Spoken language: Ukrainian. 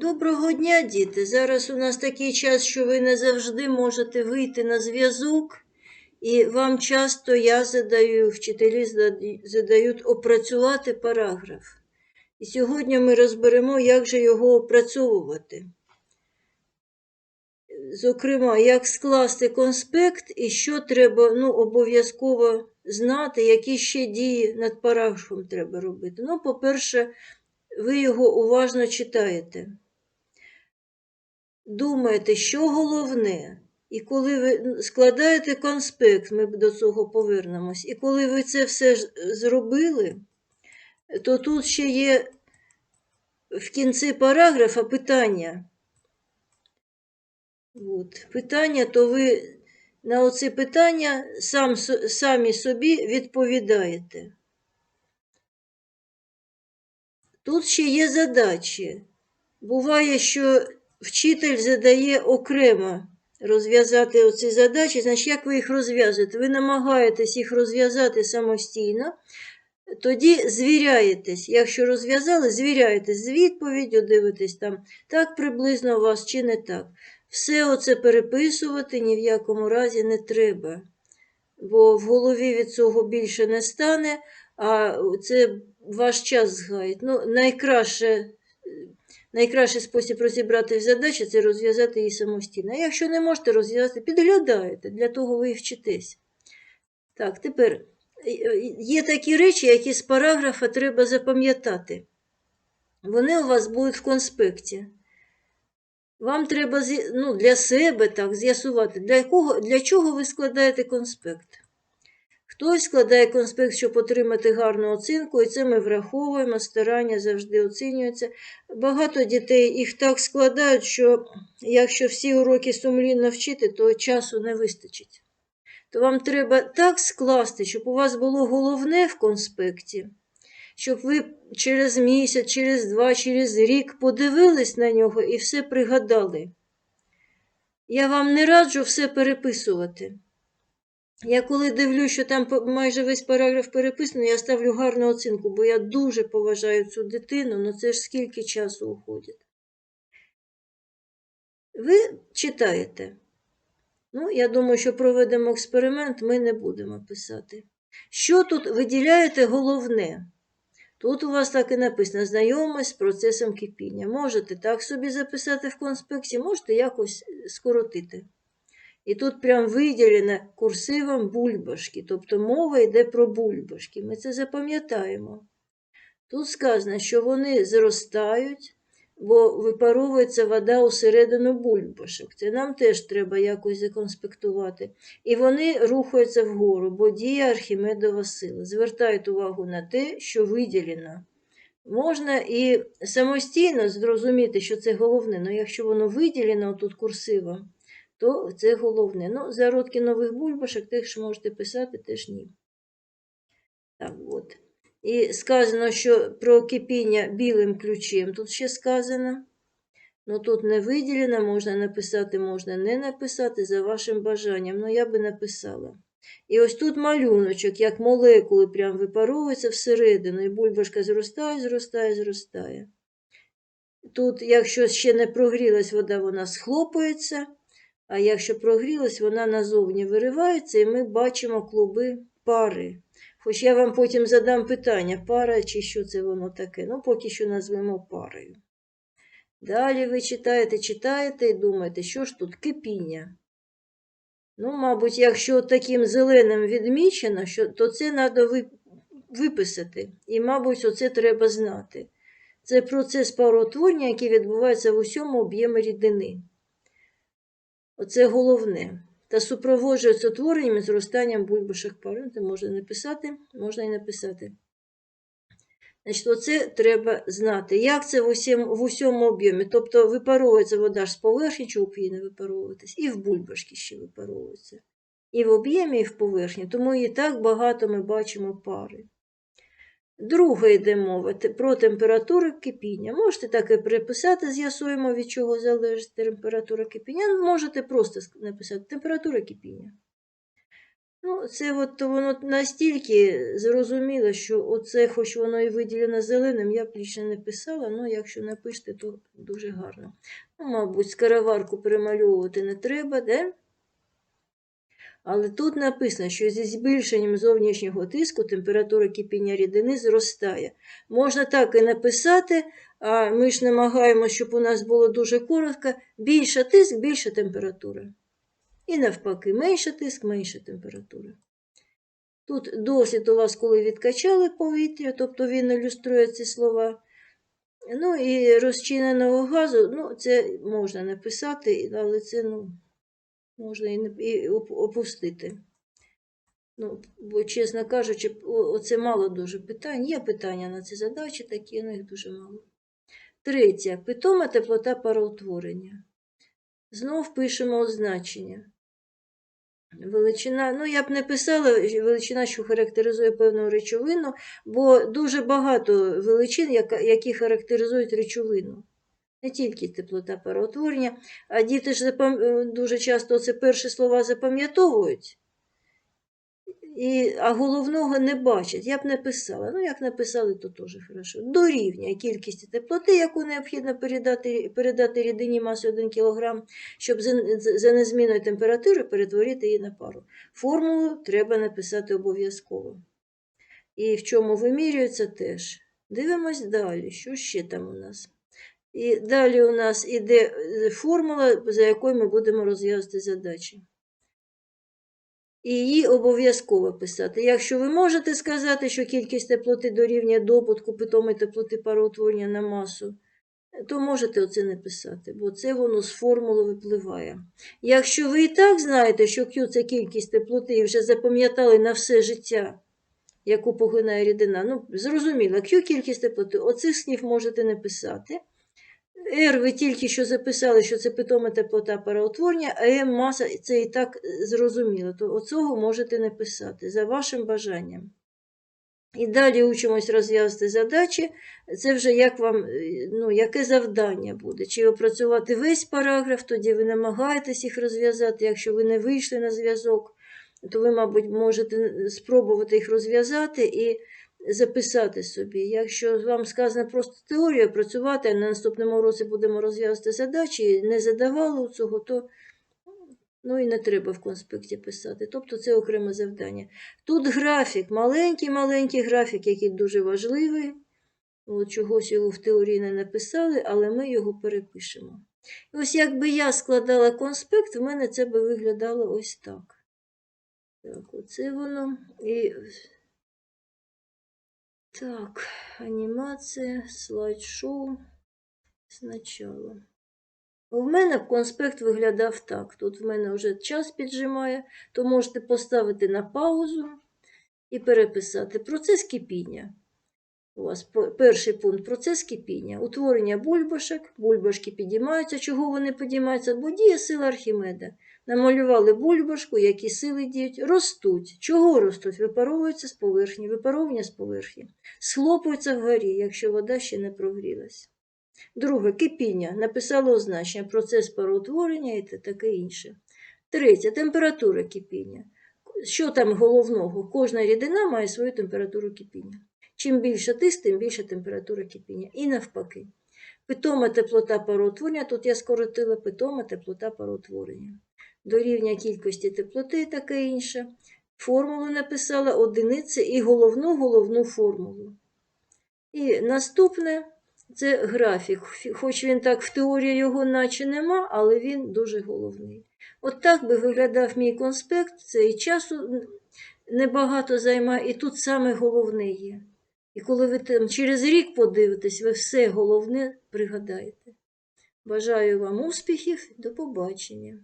Доброго дня, діти. Зараз у нас такий час, що ви не завжди можете вийти на зв'язок, і вам часто я задаю, вчителі задають опрацювати параграф. І сьогодні ми розберемо, як же його опрацьовувати. Зокрема, як скласти конспект і що треба ну, обов'язково знати, які ще дії над параграфом треба робити. Ну, по-перше, ви його уважно читаєте. Думаєте, що головне. І коли ви складаєте конспект, ми до цього повернемось, і коли ви це все зробили, то тут ще є в кінці параграфа питання. От. Питання, то ви на оці питання сам, самі собі відповідаєте. Тут ще є задачі. Буває, що вчитель задає окремо розв'язати оці задачі, значить, як ви їх розв'язуєте? Ви намагаєтесь їх розв'язати самостійно, тоді звіряєтесь. Якщо розв'язали, звіряєтесь з відповіддю, дивитесь там, так приблизно у вас чи не так. Все оце переписувати ні в якому разі не треба, бо в голові від цього більше не стане, а це ваш час згаяти. Ну, найкраще, найкращий спосіб розібрати задачі це розв'язати її самостійно. А якщо не можете розв'язати, підглядаєте, для того ви і вчитесь. Так, тепер е, е, є такі речі, які з параграфа треба запам'ятати. Вони у вас будуть в конспекті. Вам треба ну, для себе так з'ясувати, для, для чого ви складаєте конспект. Хтось складає конспект, щоб отримати гарну оцінку, і це ми враховуємо, старання завжди оцінюються. Багато дітей їх так складають, що якщо всі уроки сумлінно вчити, то часу не вистачить. То вам треба так скласти, щоб у вас було головне в конспекті, щоб ви через місяць, через два, через рік подивились на нього і все пригадали. Я вам не раджу все переписувати. Я коли дивлюсь, що там майже весь параграф переписаний, я ставлю гарну оцінку, бо я дуже поважаю цю дитину, ну це ж скільки часу уходить. Ви читаєте. Ну, я думаю, що проведемо експеримент, ми не будемо писати. Що тут виділяєте головне? Тут у вас так і написано знайомий з процесом кипіння. Можете так собі записати в конспекті, можете якось скоротити. І тут прям виділено курсивом бульбашки, тобто мова йде про бульбашки. Ми це запам'ятаємо. Тут сказано, що вони зростають, бо випаровується вода усередину бульбашок. Це нам теж треба якось законспектувати. І вони рухаються вгору, бо діє Архімедова сила. Звертають увагу на те, що виділено. Можна і самостійно зрозуміти, що це головне, але якщо воно виділено тут курсивом, то це головне. Ну, зародки нових бульбашок теж можете писати, теж ні. Так, от. І сказано, що про кипіння білим ключем тут ще сказано. Ну тут не виділено, можна написати, можна не написати за вашим бажанням. Ну, я би написала. І ось тут малюночок, як молекули прям випаровуються всередину, і бульбашка зростає, зростає, зростає. Тут, якщо ще не прогрілась вода, вона схлопується, а якщо прогрілась, вона назовні виривається, і ми бачимо клуби пари. Хоч я вам потім задам питання, пара чи що це воно таке. Ну, поки що назвемо парою. Далі ви читаєте, читаєте і думаєте, що ж тут кипіння. Ну, мабуть, якщо таким зеленим відмічено, що, то це треба виписати. І, мабуть, оце треба знати. Це процес пароутворення, який відбувається в усьому об'ємі рідини. Оце головне. Та супроводжується утворенням і зростанням бульбашок пари. Це можна написати, можна і написати. Значить, оце треба знати. Як це в усьому, в усьому об'ємі? Тобто випаровується вода ж з поверхні, чого повинна випаровуватись, і в бульбашки ще випаровується. І в об'ємі, і в поверхні. Тому і так багато ми бачимо пари. Друге йде мова про температуру кипіння. Можете так і приписати, з'ясуємо, від чого залежить температура кипіння. Ну, Можете просто написати температура кипіння. Ну, це от воно настільки зрозуміло, що оце, хоч воно і виділено зеленим, я б лічно не писала, ну якщо напишете, то дуже гарно. Ну, мабуть, скароварку перемальовувати не треба, де? Але тут написано, що зі збільшенням зовнішнього тиску температура кипіння рідини зростає. Можна так і написати, а ми ж намагаємося, щоб у нас було дуже коротко. Більше тиск, більша температура. І навпаки, менше тиск, менша температура. Тут досвід у вас, коли відкачали повітря, тобто він ілюструє ці слова. Ну і розчиненого газу, ну, це можна написати, але це ну, можна і, не, опустити. Ну, бо, чесно кажучи, оце мало дуже питань. Є питання на ці задачі, такі, але їх дуже мало. Третє. Питома теплота пароутворення. Знов пишемо означення. Величина, ну я б не писала величина, що характеризує певну речовину, бо дуже багато величин, які характеризують речовину. Не тільки теплота пароутворення, а діти ж е, дуже часто це перші слова запам'ятовують, і... а головного не бачать. Я б не писала. Ну, як написали, то теж хорошо. Дорівнює кількості теплоти, яку необхідно передати, передати рідині масою 1 кг, щоб за, за незмінною температури перетворити її на пару. Формулу треба написати обов'язково. І в чому вимірюється теж. Дивимось далі, що ще там у нас. І далі у нас іде е, формула, за якою ми будемо розв'язувати задачі. І її обов'язково писати. Якщо ви можете сказати, що кількість теплоти дорівнює добутку питомої теплоти пароутворення на масу, то можете оце не писати, бо це воно з формули випливає. Якщо ви і так знаєте, що Q це кількість теплоти і вже запам'ятали на все життя, яку поглинає рідина, ну, зрозуміло, Q кількість теплоти, оцих слів можете не писати. R ви тільки що записали, що це питома теплота пароутворення, а М маса це і так зрозуміло. То оцього можете не писати за вашим бажанням. І далі учимось розв'язати задачі. Це вже як вам, е, ну, яке завдання буде. Чи опрацювати весь параграф, тоді ви намагаєтесь їх розв'язати. Якщо ви не вийшли на зв'язок, то ви, мабуть, можете спробувати їх розв'язати і записати собі. Якщо вам сказано просто теорія працювати, а на наступному році будемо розв'язувати задачі, не задавали цього, то ну, і не треба в конспекті писати. Тобто це окреме завдання. Тут графік, маленький-маленький графік, який дуже важливий. От чогось його в теорії не написали, але ми його перепишемо. І ось якби я складала конспект, в мене це би виглядало ось так. Так, оце воно. І так, анімація, слайд-шоу спочатку. У мене конспект виглядав так. Тут в мене вже час піджимає, то можете поставити на паузу і переписати процес кипіння. У вас перший пункт процес кипіння. Утворення бульбашок. Бульбашки підіймаються. Чого вони підіймаються? Бо діє сила Архімеда. Намалювали бульбашку, які сили діють, ростуть. Чого ростуть? Випаровуються з поверхні, випаровування з поверхні. Схлопуються вгорі, якщо вода ще не прогрілась. Друге кипіння. Написали означення, процес пароутворення і таке інше. Третє температура кипіння. Що там головного? Кожна рідина має свою температуру кипіння. Чим більше тиск, тим більша температура кипіння. І навпаки. Питома теплота пароутворення, тут я скоротила питома теплота пароутворення. До рівня кількості теплоти таке інше. Формулу написала одиниці і головну головну формулу. І наступне це графік. Хоч він так в теорії його наче нема, але він дуже головний. От так би виглядав мій конспект, це і часу небагато займає, і тут саме головне є. І коли ви там через рік подивитесь, ви все головне пригадаєте. Бажаю вам успіхів, до побачення.